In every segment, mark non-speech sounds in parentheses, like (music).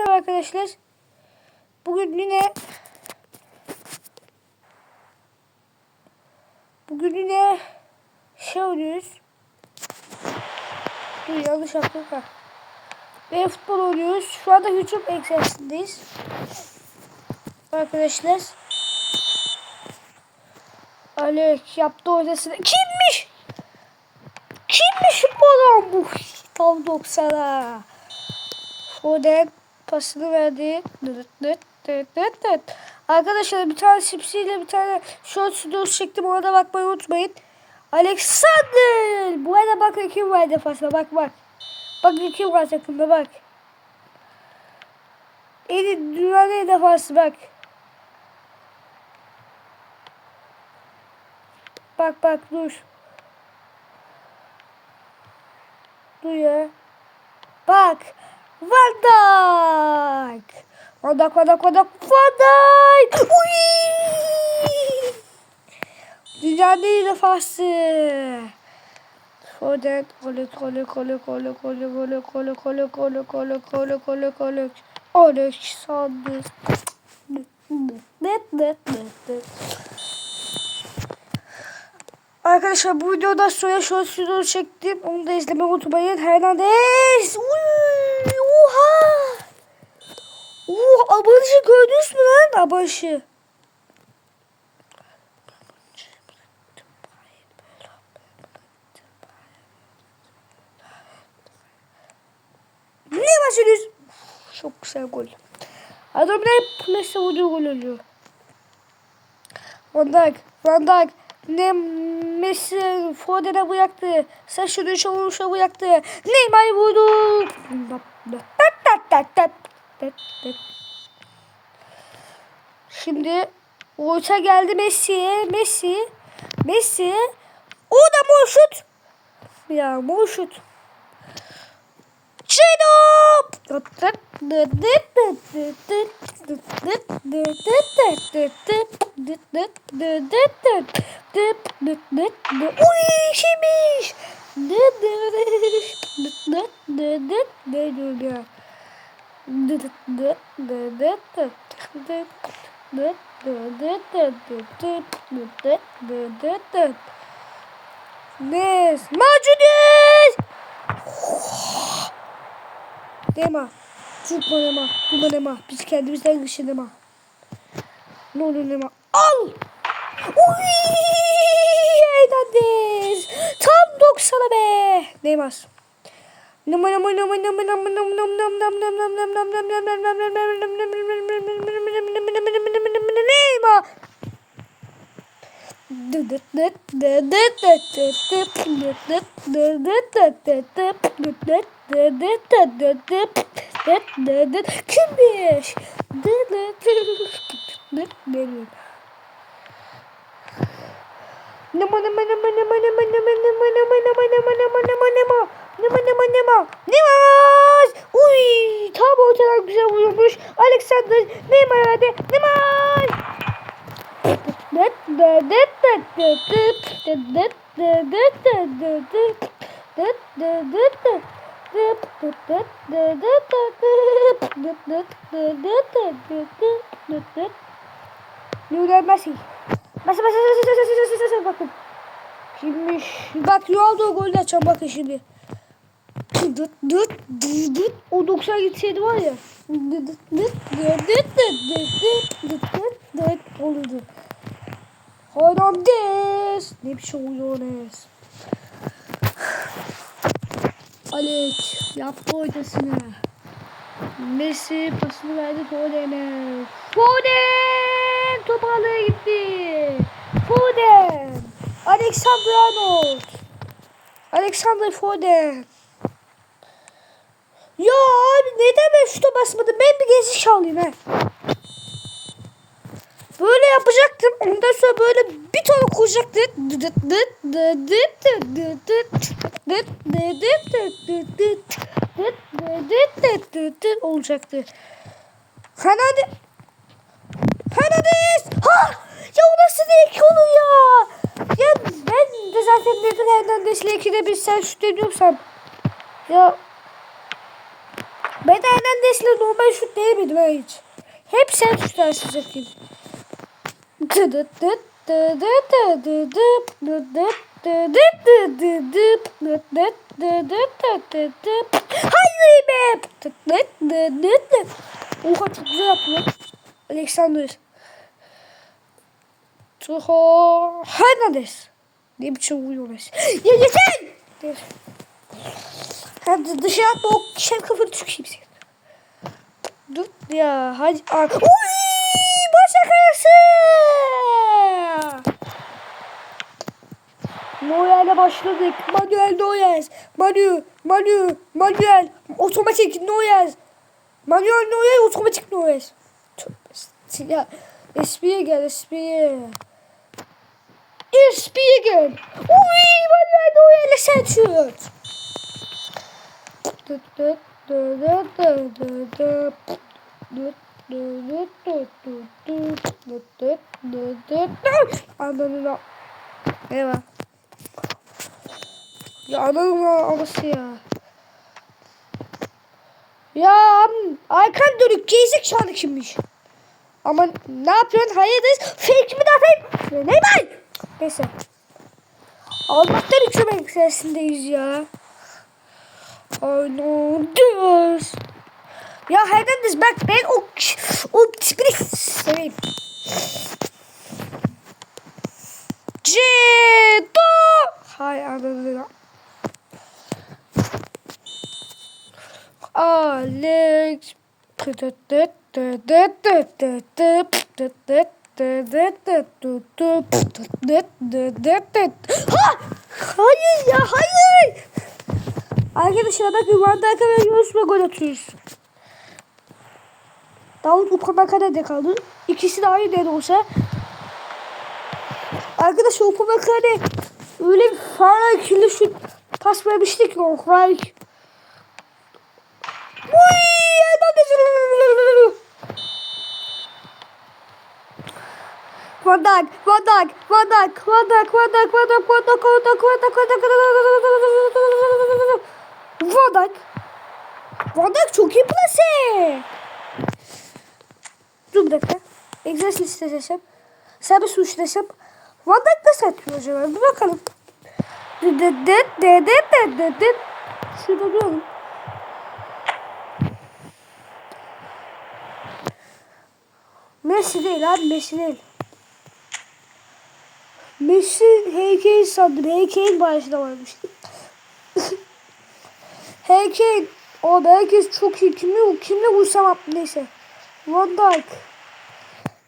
merhaba arkadaşlar. Bugün yine Bugün yine şey oynuyoruz. Dur yanlış yaptım ha. Ve futbol oynuyoruz. Şu anda YouTube egzersizindeyiz. Arkadaşlar. Alek yaptı ortasını. Kimmiş? Kimmiş bu adam bu? Tam 90'a. Foden pasını verdi. Dıt dıt dıt dıt dıt. Arkadaşlar bir tane sipsiyle bir tane short videosu çektim. Ona da bakmayı unutmayın. Alexander. Bu arada bak kim var defasında bak bak. Bak kim var takımda bak. En dünyanın en defası bak. Bak bak dur. Dur ya. Bak. Van Dijk. Van Dijk, Van Dijk, Van Dijk, Van Dijk. Uy! Dünyanın en defası. Foden, kole, kole, kole, kole, kole, kole, kole, kole, kole, kole. Alexander. Net, net, net, net. Arkadaşlar bu videodan sonra short video çektim. Onu da izlemeyi unutmayın. Hernandez. Uy, Oha abanışı gördünüz mü lan? Abanışı. Ne başlıyoruz? Çok güzel gol. Adamlar hep Messi vurduğu gol oluyor. Van Dijk, Van Dijk ne Messi Foden'e bıraktı. Saşını Şovuş'a bıraktı. Neymar vurdu. Şimdi orta geldi Messi'ye. Messi. Messi. O da mor şut. Ya mor şut. Çenop. Uy şeymiş. Nes, Macunes! Dema. Tutma Dema. Tutma Dema. Biz kendimizden güçlü Dema. Ne olur Dema. Al! Uy! Hernandez! Tam 90'a be! Neymar. Neymar! Kimmiş? Benim. Nama nama nama nama nama nama nama nama nama nama nama nama nama nama nama nama Neymar! Uy! Tam ortadan güzel vurmuş. Alexander Neymar verdi. Neymar! Lionel Messi. Messi, Messi, Messi, Messi, Messi, Messi, bakın. Kimmiş? Bak Ronaldo golü açan bakın şimdi. Dıt. O 90 gitseydi var ya. Dıt dıt dıt. Ne biçim oynuyor Hernandez. Alex yaptı ortasını. Messi pasını verdi Foden'e. Foden! Top alaya gitti. Foden! Alexander Arnold. Alexander Foden. Ya abi neden ben şuta basmadım? Ben bir gezi çalayım he. Böyle yapacaktım. Ondan sonra böyle bir tane koyacaktı. olacaktı. Hernandez. Hernandez. Ha! Ya o nasıl iki olur ya? Ya ben de zaten neden Hernandez'le ikide bir sen şut ediyorsam. Ya Ben de Hernandez'le normal şut değmedim ha hiç. Hep sen tutarsın zaten. Dı dı dı dı dı dı dı dı dı. Hayır be! Oha çok güzel yaptı. Alexander. Tuho Hernandez. Ne biçim vuruyor Messi. Ya yeter! Hadi dışarı atma o şem kafanı tükeyim seni. Dur ya hadi. Ar Uy! Başak arası! Noel'le başladık. Manuel Noyes. Manu, Manu, Manuel. Otomatik Noyes. Manuel Noyes, otomatik Noyes. Tövbe Ya espriye gel espriye. Espriye gel. Uy Manuel Noyes'le sen şut. Ananın Eyvah. Ya ananın anası ya. Ya Aykan dönük gezik şu an kimmiş? Ama ne yapıyorsun? Hayırdayız. Fake mi atayım? Ne bay? Neyse. Allah'tan üçüme yükselsindeyiz ya. Oh no, dus. Ja, hij bent dus back bij ook. Sorry. Jito! Ga aan de oh, Alex. Arkadaşlar bakın Van Dijk'a ve Yunus'la gol atıyoruz. Davut Upamecano kaldı. İkisi de aynı de olsa. Arkadaşlar Upamecano öyle bir fara kirli şut pas vermişti ki o Frank. Uy! Van Dijk, Van Dijk, Van Dijk, Van Dijk, Van Dijk, Van Dijk, Van Dijk, Van Dijk, Van Dijk, Van Dijk, Van Dijk. Van Dijk Vadak. Vadak çok iyi plase. Dur bir dakika. Egzersiz listesi açıp. Serbest vuruş desem. Vadak nasıl atıyor acaba? Bir bakalım. Şurada görelim. Messi değil abi Messi değil. Messi heykeli sandım. Heykelin başında varmıştı. Heykel. O da herkes çok iyi. Kimle, kimle vursam neyse. Van Dijk.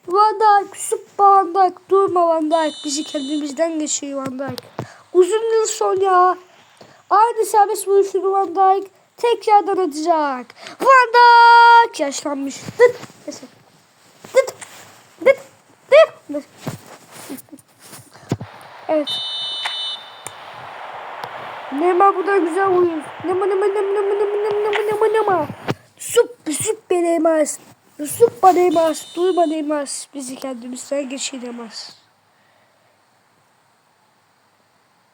Van Dijk. Süper Van Dijk. Durma Van Dijk. Bizi kendimizden geçiyor Van Dijk. Uzun yıl son ya. Aynı serbest vuruşunu Van Dijk tekrardan atacak. Van Dijk yaşlanmış. Dıt. Mesela. Dıt. Dıt. Dıt. Evet ne kadar güzel oyun. Nama nama nama nama nama nama nama nama. Süp süp edemez. Süp edemez. Duyma edemez. Bizi kendimizden geçiremez.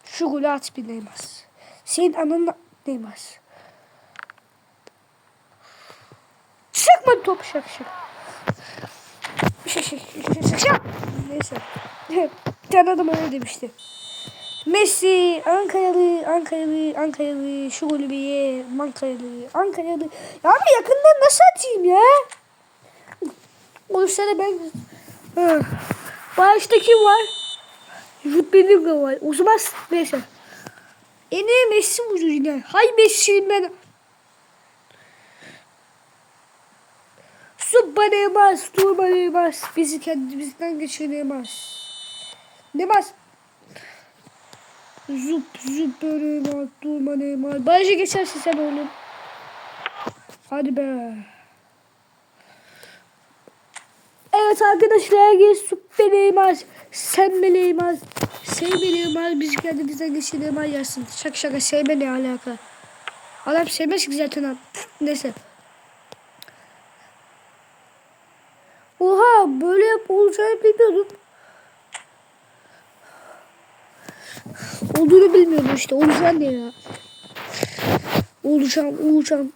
Şu golü at bir Neymaz. Senin anın Neymaz. Sıkma top şak şak. Şak şak şak şak. Neyse. Bir tane adam öyle demişti. Messi, Ankaralı, Ankaralı, Ankaralı, şu golü bir ye, Ankaralı, Ankaralı. Ya abi yakından nasıl atayım ya? Olursa da ben... Başta kim var? Jude Bellingham var. O zaman neyse. En iyi Messi vurur yine. Hay Messi'yim ben. Süper Neymar, Süper Neymar. Bizi kendimizden geçiremez. Neymar. Zup zup Neymar, durma Neymar. Bence geçersin sen oğlum. Hadi be. Evet arkadaşlar herkes süper Neymar. Sen mi Neymar? Sevme Neymar. Biz kendimizden geçir Neymar yazsın. Şaka şaka sevme ne alaka? Adam sevmez ki zaten. adam. Neyse. Oha böyle yap olacağını bilmiyordum. Olduğunu bilmiyordum işte. Olacağım ne ya? Olacağım, olacağım.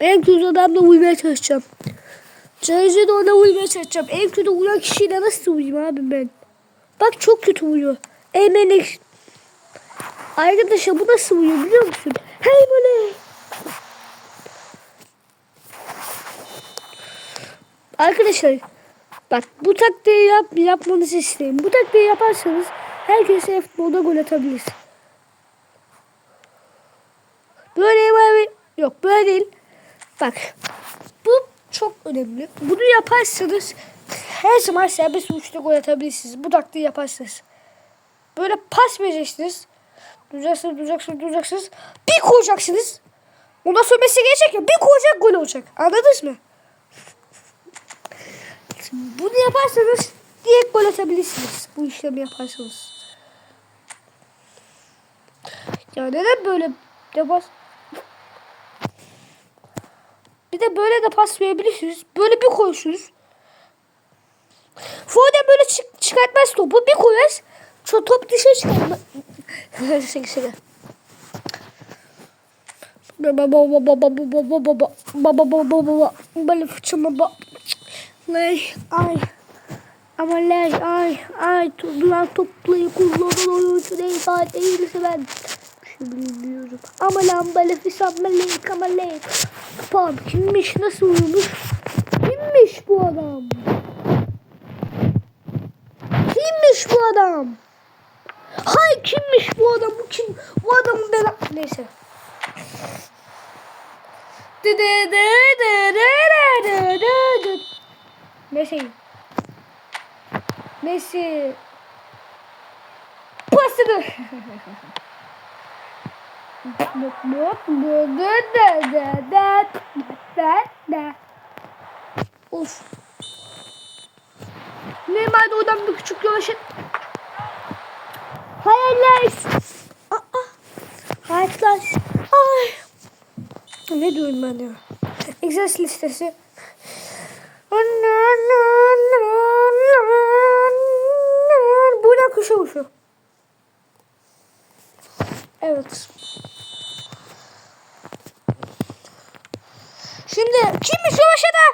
En kötü adamla uyumaya çalışacağım. Çalışıyor da ona uyumaya çalışacağım. En kötü uyan kişiyle nasıl uyuyayım abi ben? Bak çok kötü uyuyor. Emelik. Arkadaşlar bu nasıl uyuyor biliyor musun? Hey böyle. Arkadaşlar bak bu taktiği yap, yapmanızı isterim. Bu taktiği yaparsanız herkese futbolda gol atabilir. Böyle böyle yok böyle değil. Bak bu çok önemli. Bunu yaparsanız her zaman serbest vuruşta gol atabilirsiniz. Bu taktiği yaparsanız. Böyle pas vereceksiniz. Duracaksınız, duracaksınız, duracaksınız. Bir koyacaksınız. Ondan sonra Messi gelecek ya. Bir koyacak gol olacak. Anladınız mı? Bunu yaparsanız direkt gol atabilirsiniz. Bu işlemi yaparsanız. Ya neden böyle de pas... Bir de böyle de pas verebilirsiniz. Böyle bir koyuyorsunuz. Foden böyle çık çıkartmaz topu. Bir koyar. Top dışarı çıkartmaz. şaka şaka. Baba baba baba baba baba baba baba baba baba fıçıma baba Lay ay ama lay ay ay duran toplayı kullanan oyuncu neyse değilse ben şey bilmiyorum. Ama lan böyle fisam melek ama lek. Pam kimmiş nasıl uyumuş? Kimmiş bu adam? Kimmiş bu adam? Hay kimmiş bu adam? Bu kim? Bu adamın bela... Neyse. Dı dı dı dı dı dı dı dı. Messi. Messi. Pasını. Of. Neymar da oradan bir küçük yavaşın. Hayaller. Aa, hayatlar. Ay. Ne diyorum ben ya? Egzersiz listesi. Bu ne kuşu kuşu? Evet. Şimdi kimmiş Yavaşa'da?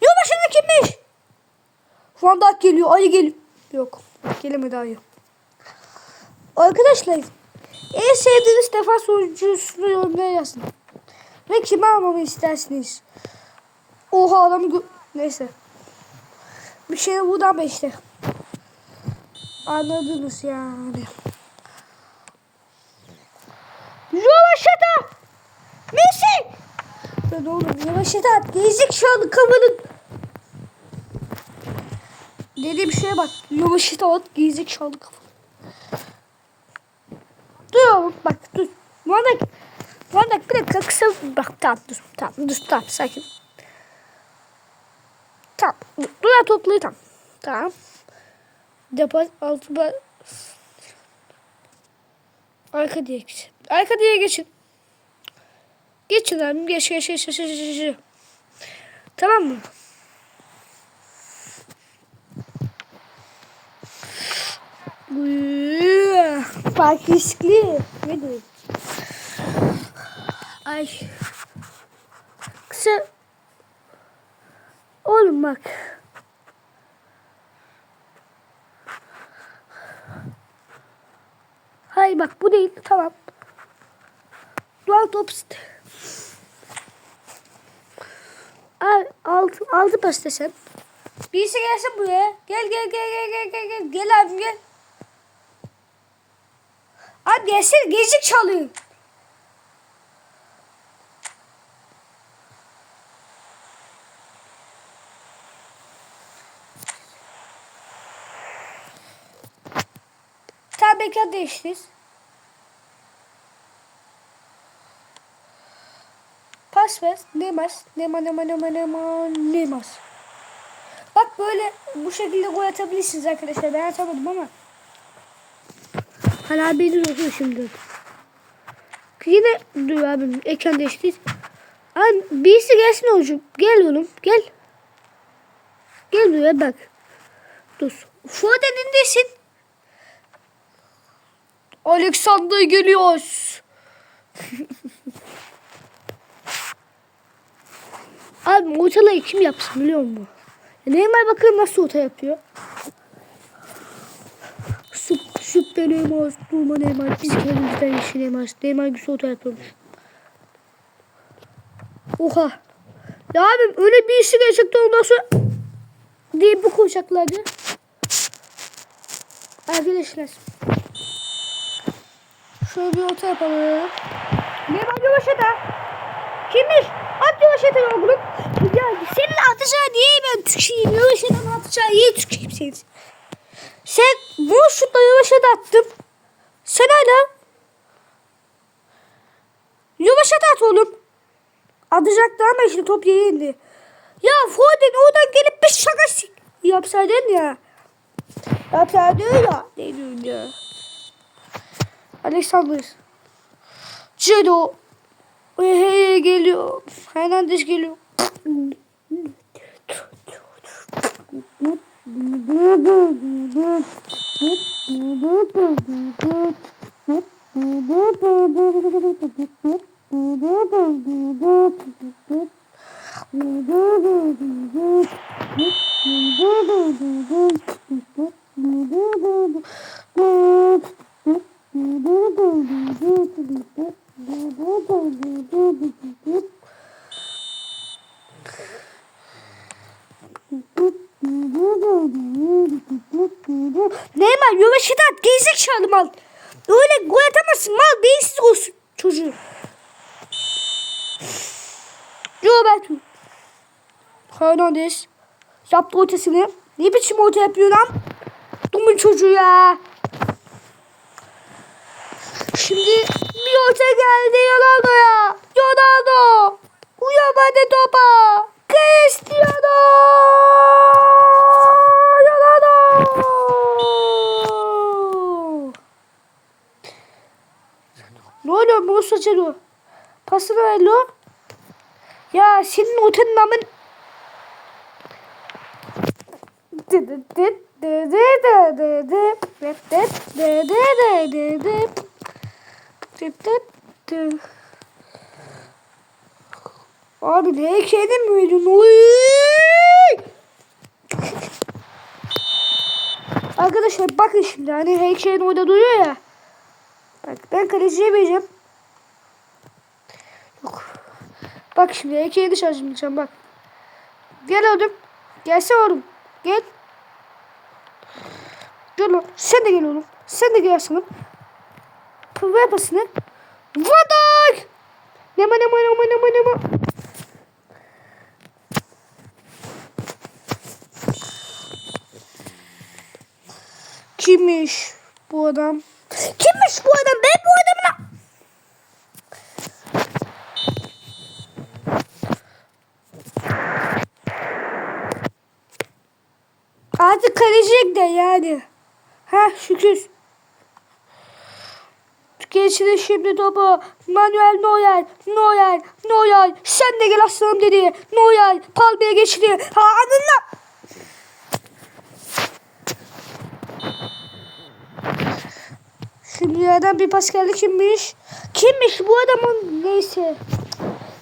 Yavaşa'da kimmiş? Van Dijk geliyor. Ali geliyor. Yok. Gelemedi ayı. Arkadaşlar en sevdiğiniz defans oyuncusunu yorumlara yazın. Ve kimi almamı istersiniz? Oha adamı Neyse. Bir şey bu da işte. Anladınız yani. Yavaşata! Messi! Ya ne olur yavaşata at. Gezik şu an kafanın. Dediğim şeye bak. Yavaşata at. Gezik şu an kafanın. Dur bak dur. Bana bana bir dakika kısa bak tamam dur tamam dur tamam sakin. Tamam dur toplayı tamam. Depo altı ba... Arka diye geçin. Arka diye geçin. Geçin abi geç geç geç geç geç geç. Tamam mı? Bak riskli. Ne? Ay. Kısa. Oğlum bak. Hayır bak bu değil. Tamam. Dual top. Al, altı, altı pas desem. Birisi gelsin buraya. Gel gel gel gel gel gel gel. Gel abi gel. Abi gelsene gezik çalıyor. Tamam bekle değiştir. Pas ver. Nemaz. Nema nema nema nema nemaz. Bak böyle bu şekilde gol atabilirsiniz arkadaşlar. Ben atamadım ama. Hala beni okuyor şimdi. Yine dur abim ekran değiştir. Abi birisi gelsin hocam. Gel oğlum gel. Gel buraya bak. Dur. Foden indirsin. Alexander geliyor. Abi ortalayı kim yapsın biliyor musun? Neymar bakın nasıl orta yapıyor. Süp, süp de Neymar, durma Neymar. Biz kendimizden yeşil Neymar. Neymar güzel orta yapıyormuş. Oha. Ya abim öyle bir işi gerçekten ondan sonra diye bir koyacaklardı. Arkadaşlar. Şöyle bir orta yapalım. Neymar yavaşa da. Kimmiş? At yavaşa da oğlum. Ya senin atacağı niye ben tükeyim? Yavaşadan atacağı niye tükeyim seni? Sen bu şutla yavaşa da attım. Sen hala yavaşa da at oğlum. Atacaktı ama işte top yere. Ya Foden oradan gelip bir şaka yapsaydın ya. Yapsaydın ya. Ne diyorsun ya? Alexander. Cedo. Hey, hey, geliyor. Hernandez geliyor. (laughs) Neymar yavaş at gerizekalı mal. Öyle gol atamazsın mal beyinsiz olsun çocuğu. Roberto. Hernandez. Yaptı ortasını. Ne biçim orta yapıyor lan? Dumun çocuğu ya. Şimdi bir orta geldi Ronaldo'ya. Ronaldo. Uyamadı topa. Cristiano. Ronaldo. Ne oluyor Musa Celo? Pasını ver. Ya senin otanın amın... Dı dı dı dı dı. Dı dı dı dı dı dı dı. Dı dı dı. Abi ne heykelin mi? Oy! Arkadaşlar bakın şimdi hani heykelin orada duruyor ya. Bak ben kaleciye vereceğim. Yok. Bak şimdi heykeli dışarı çıkacağım bak. Gel oğlum. Gelsene oğlum. Gel. Gel oğlum. Sen de gel oğlum. Sen de gel aslanım. Ver pasını. Vadak! Nema nema nema nema nema. Kimmiş bu adam? Kimmiş bu adam? Ben bu adamla... Artık kalecilik de yani. Ha şükür. Geçti şimdi topu. Manuel Neuer, Neuer, Neuer. Sen de gel aslanım dedi. Neuer, Palmi'ye geçti. Ha anınla. Şimdi yerden bir pas geldi kimmiş? Kimmiş bu adamın neyse.